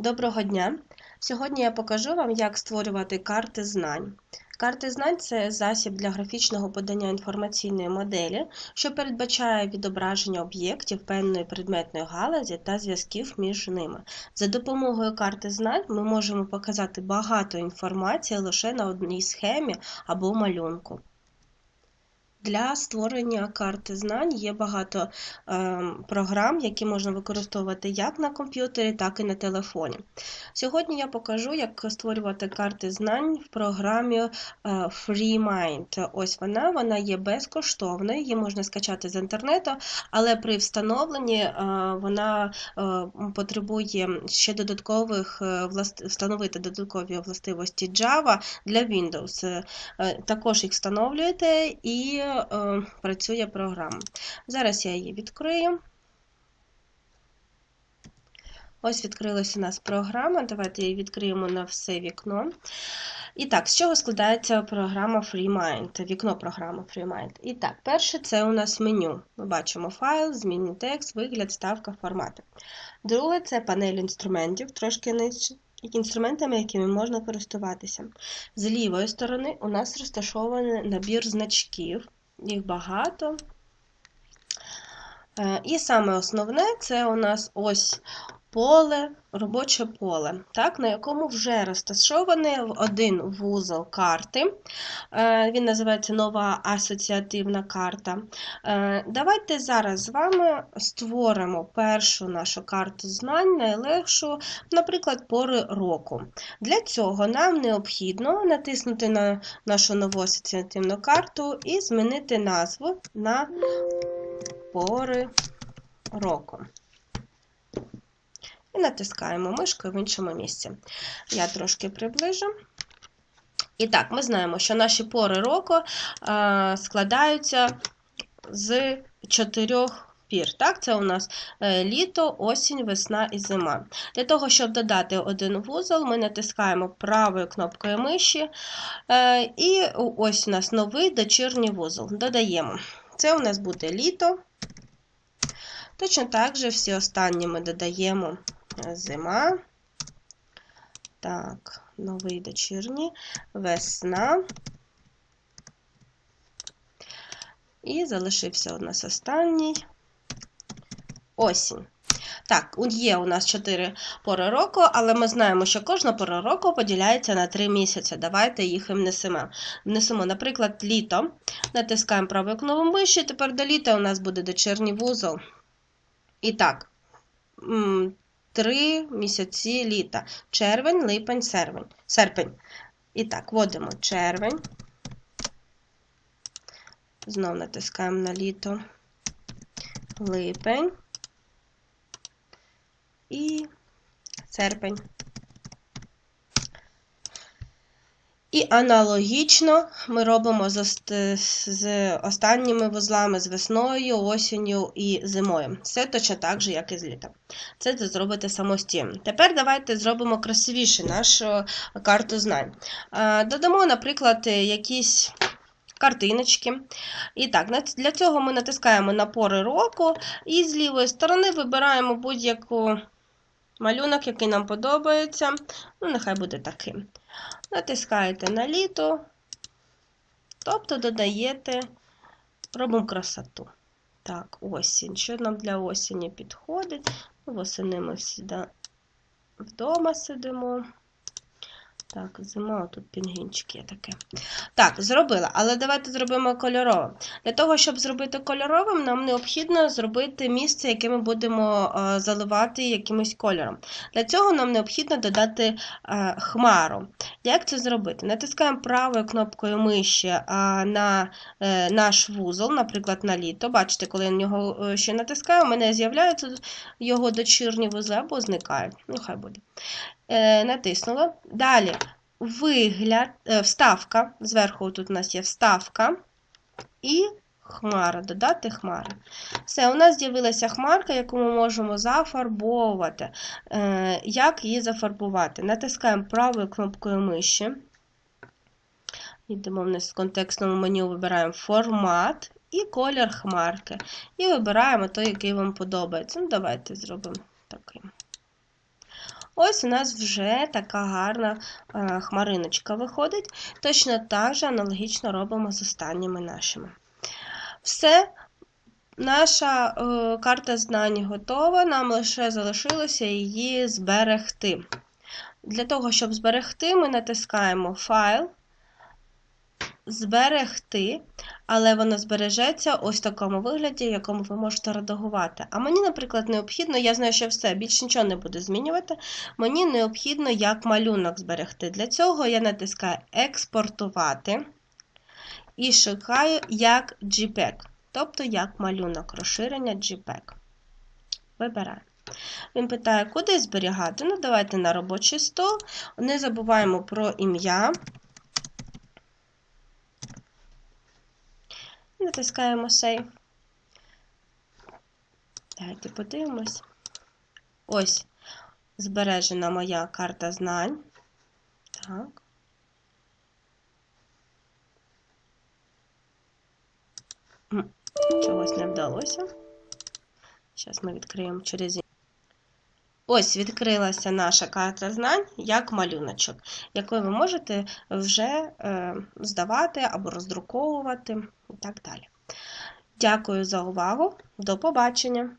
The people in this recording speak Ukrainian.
Доброго дня! Сьогодні я покажу вам, як створювати карти знань. Карти знань це засіб для графічного подання інформаційної моделі, що передбачає відображення об'єктів певної предметної галузі та зв'язків між ними. За допомогою карти знань ми можемо показати багато інформації лише на одній схемі або малюнку. Для створення карти знань є багато е, програм, які можна використовувати як на комп'ютері, так і на телефоні. Сьогодні я покажу, як створювати карти знань в програмі е, FreeMind. Ось вона, вона є безкоштовною, її можна скачати з інтернету, але при встановленні е, вона е, потребує ще додаткових встановити додаткові властивості Java для Windows. Також їх встановлюєте і е, працює програма. Зараз я її відкрию. Ось відкрилася у нас програма. Давайте її відкриємо на все вікно. І так, з чого складається програма FreeMind, вікно програми FreeMind. І так, перше це у нас меню. Ми бачимо файл, змінний текст, вигляд, ставка, формати. Друге це панель інструментів, трошки нижче. Інструментами, якими можна користуватися. З лівої сторони у нас розташований набір значків, їх багато. Е, і саме основне це у нас ось поле, робоче поле, так, на якому вже розташований один вузол карти. Е, він називається нова асоціативна карта. Е, давайте зараз з вами створимо першу нашу карту знань, найлегшу, наприклад, пори року. Для цього нам необхідно натиснути на нашу нову асоціативну карту і змінити назву на пори року. І натискаємо мишкою в іншому місці. Я трошки приближу. І так, ми знаємо, що наші пори року а, складаються з чотирьох пір. Так, Це у нас е, літо, осінь, весна і зима. Для того, щоб додати один вузол, ми натискаємо правою кнопкою миші. Е, і ось у нас новий дочірній вузол. Додаємо. Це у нас буде літо. Точно так же всі останні ми додаємо зима. Так, новий дочірній, весна. І залишився у нас останній осінь. Так, є у нас 4 пори року, але ми знаємо, що кожна пора року поділяється на 3 місяці. Давайте їх внесемо. Внесемо, наприклад, літо. Натискаємо правою кнопку миші, тепер до літа у нас буде дочірній вузол. І так, три місяці літа. Червень, липень, сервень. серпень. І так, вводимо червень. Знову натискаємо на літо, липень і серпень. І аналогічно ми робимо з, з останніми вузлами з весною, осінню і зимою. Все точно так же, як і з літом. Це ви зробите самостійно. Тепер давайте зробимо красивіше нашу карту знань. Додамо, наприклад, якісь. Картиночки. І так, для цього ми натискаємо на пори року і з лівої сторони вибираємо будь-яку малюнок, який нам подобається. Ну, нехай буде таким. Натискаєте на літо, тобто додаєте, робимо красоту. Так, осінь. Що нам для осені підходить? Восени ми всі вдома сидимо. Так, зима, тут пінгінчик є таке. Так, зробила, але давайте зробимо кольоровим. Для того, щоб зробити кольоровим, нам необхідно зробити місце, яке ми будемо е, заливати якимось кольором. Для цього нам необхідно додати е, хмару. Як це зробити? Натискаємо правою кнопкою миші е, на наш вузол, наприклад, на літо. Бачите, коли я на нього ще натискаю, у мене з'являються його дочірні вузли або зникають. Ну, хай буде. Е, натиснула. Далі вигляд, е, вставка. Зверху тут у нас є вставка і хмара, додати хмари. Все, у нас з'явилася хмарка, яку ми можемо зафарбовувати. Е, як її зафарбувати? Натискаємо правою кнопкою миші. Йдемо в контекстному меню, вибираємо формат і колір хмарки. І вибираємо той, який вам подобається. Ну, Давайте зробимо таким. Ось у нас вже така гарна е, хмариночка виходить. Точно так же аналогічно робимо з останніми нашими. Все, наша е, карта знань готова, нам лише залишилося її зберегти. Для того, щоб зберегти, ми натискаємо Файл, Зберегти, але воно збережеться ось в такому вигляді, в якому ви можете редагувати. А мені, наприклад, необхідно, я знаю, що все, більше нічого не буду змінювати. Мені необхідно як малюнок зберегти. Для цього я натискаю Експортувати і шукаю як JPEG, тобто як малюнок розширення JPEG. Вибираю. Він питає, куди зберігати. Ну, давайте на робочий стол. Не забуваємо про ім'я. Натискаємо Save. Давайте подивимось. Ось збережена моя карта знань. Так. Чогось не вдалося. Зараз ми відкриємо через. Ось відкрилася наша карта знань як малюночок, який ви можете вже е, здавати або роздруковувати і так далі. Дякую за увагу. До побачення!